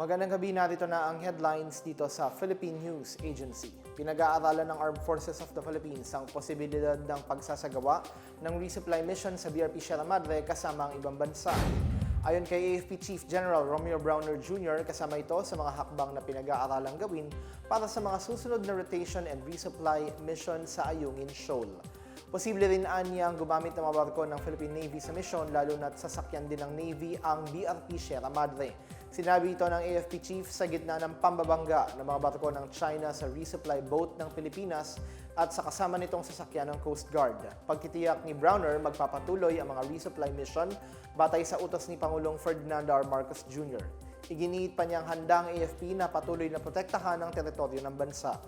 Magandang gabi narito na ang headlines dito sa Philippine News Agency. Pinag-aaralan ng Armed Forces of the Philippines ang posibilidad ng pagsasagawa ng resupply mission sa BRP Sierra Madre kasama ang ibang bansa. Ayon kay AFP Chief General Romeo Browner Jr., kasama ito sa mga hakbang na pinag-aaralang gawin para sa mga susunod na rotation and resupply mission sa Ayungin Shoal. Posible rin anya ang gumamit ng mga barko ng Philippine Navy sa misyon lalo na't sasakyan din ng Navy ang BRP Sierra Madre. Sinabi ito ng AFP chief sa gitna ng pambabangga ng mga barko ng China sa resupply boat ng Pilipinas at sa kasama nitong sasakyan ng Coast Guard. Pagtitiyak ni Browner, magpapatuloy ang mga resupply mission batay sa utos ni Pangulong Ferdinand R. Marcos Jr. Iginiit pa niyang handa ang AFP na patuloy na protektahan ang teritoryo ng bansa.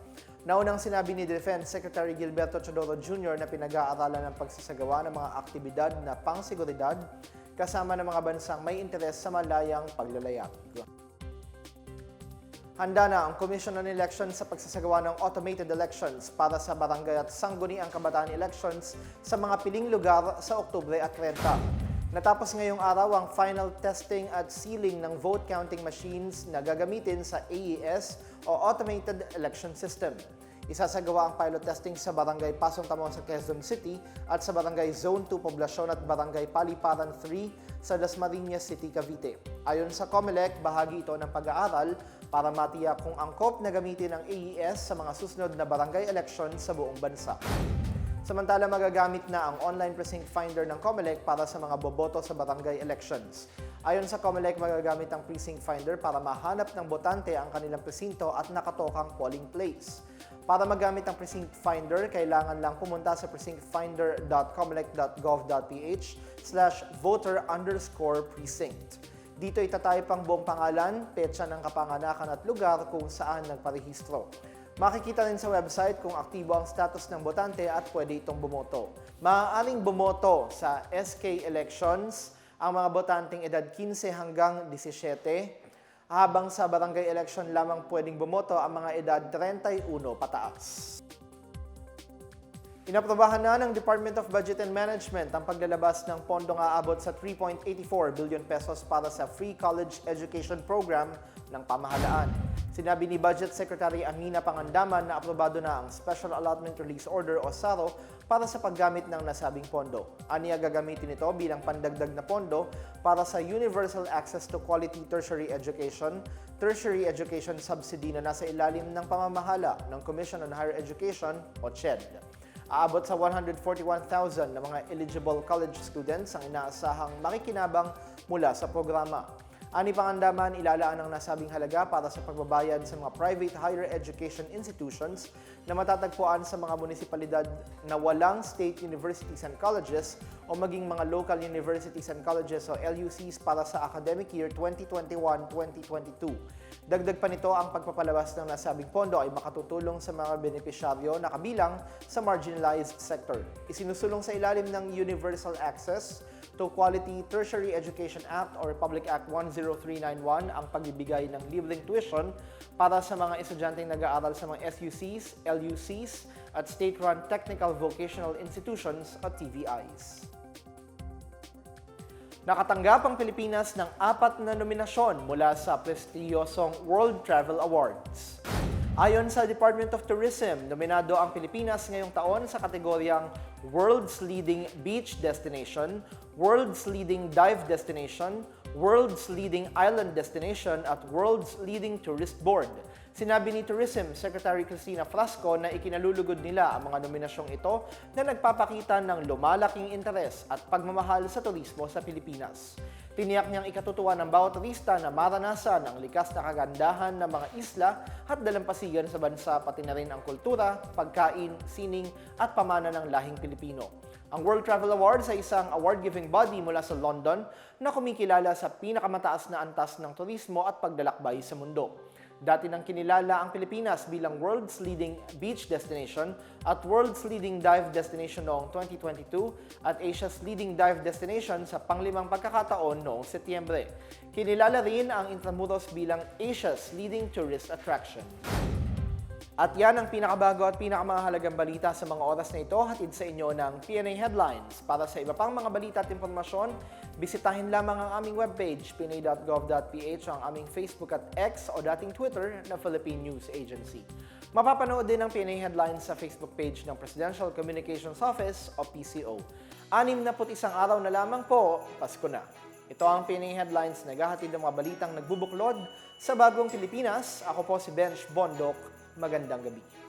Naunang sinabi ni Defense Secretary Gilberto Chodoro Jr. na pinag-aaralan ng pagsasagawa ng mga aktibidad na pangseguridad kasama ng mga bansang may interes sa malayang paglalayag. Handa na ang Commission on Elections sa pagsasagawa ng automated elections para sa barangay at sangguniang kabataan elections sa mga piling lugar sa Oktubre at 30. Natapos ngayong araw ang final testing at sealing ng vote counting machines na gagamitin sa AES o Automated Election System. Isasagawa ang pilot testing sa Barangay Pasong Tamon sa Quezon City at sa Barangay Zone 2 Poblacion at Barangay Paliparan 3 sa Dasmariñas City, Cavite. Ayon sa COMELEC, bahagi ito ng pag-aaral para matiyak kung angkop na gamitin ang AES sa mga susunod na barangay election sa buong bansa. Samantala, magagamit na ang online precinct finder ng COMELEC para sa mga boboto sa barangay elections. Ayon sa COMELEC, magagamit ang precinct finder para mahanap ng botante ang kanilang presinto at nakatokang polling place. Para magamit ang precinct finder, kailangan lang pumunta sa precinctfinder.comelec.gov.ph slash voter underscore precinct. Dito itatype ang buong pangalan, petsa ng kapanganakan at lugar kung saan nagparehistro. Makikita rin sa website kung aktibo ang status ng botante at pwede itong bumoto. Maaaring bumoto sa SK Elections ang mga botanteng edad 15 hanggang 17, habang sa barangay election lamang pwedeng bumoto ang mga edad 31 pataas. Inaprobahan na ng Department of Budget and Management ang paglalabas ng pondong aabot sa 3.84 billion pesos para sa Free College Education Program ng pamahalaan. Sinabi ni Budget Secretary Amina Pangandaman na aprobado na ang Special Allotment Release Order o SARO para sa paggamit ng nasabing pondo. Aniya gagamitin ito bilang pandagdag na pondo para sa Universal Access to Quality Tertiary Education, Tertiary Education Subsidy na nasa ilalim ng pamamahala ng Commission on Higher Education o CHED. Aabot sa 141,000 na mga eligible college students ang inaasahang makikinabang mula sa programa. Ani Pangandaman, ilalaan ang nasabing halaga para sa pagbabayad sa mga private higher education institutions na matatagpuan sa mga munisipalidad na walang state universities and colleges o maging mga local universities and colleges o LUCs para sa academic year 2021-2022. Dagdag pa nito ang pagpapalabas ng nasabing pondo ay makatutulong sa mga benepisyaryo na kabilang sa marginalized sector. Isinusulong sa ilalim ng Universal Access to Quality Tertiary Education Act or Republic Act 10391 ang pagbibigay ng libreng tuition para sa mga estudyanteng nag-aaral sa mga SUCs, LUCs at state-run technical vocational institutions at TVIs. Nakatanggap ang Pilipinas ng apat na nominasyon mula sa prestiyosong World Travel Awards. Ayon sa Department of Tourism, nominado ang Pilipinas ngayong taon sa kategoryang World's Leading Beach Destination, World's Leading Dive Destination, World's Leading Island Destination at World's Leading Tourist Board. Sinabi ni Tourism Secretary Cristina Frasco na ikinalulugod nila ang mga nominasyong ito na nagpapakita ng lumalaking interes at pagmamahal sa turismo sa Pilipinas. Tiniyak niyang ikatutuwa ng bawat turista na maranasan ang likas na kagandahan ng mga isla at dalampasigan sa bansa pati na rin ang kultura, pagkain, sining at pamana ng lahing Pilipino. Ang World Travel Awards ay isang award-giving body mula sa London na kumikilala sa pinakamataas na antas ng turismo at paglalakbay sa mundo. Dati nang kinilala ang Pilipinas bilang world's leading beach destination at world's leading dive destination noong 2022 at Asia's leading dive destination sa panglimang pagkakataon noong Setyembre. Kinilala rin ang Intramuros bilang Asia's leading tourist attraction. At yan ang pinakabago at pinakamahalagang balita sa mga oras na ito hatid sa inyo ng PNA Headlines. Para sa iba pang mga balita at impormasyon, bisitahin lamang ang aming webpage, pna.gov.ph, ang aming Facebook at X o dating Twitter na Philippine News Agency. Mapapanood din ang PNA Headlines sa Facebook page ng Presidential Communications Office o PCO. Anim na isang araw na lamang po, Pasko na. Ito ang PNA Headlines na naghahatid ng mga balitang nagbubuklod sa bagong Pilipinas. Ako po si Bench Bondok. Magandang gabi.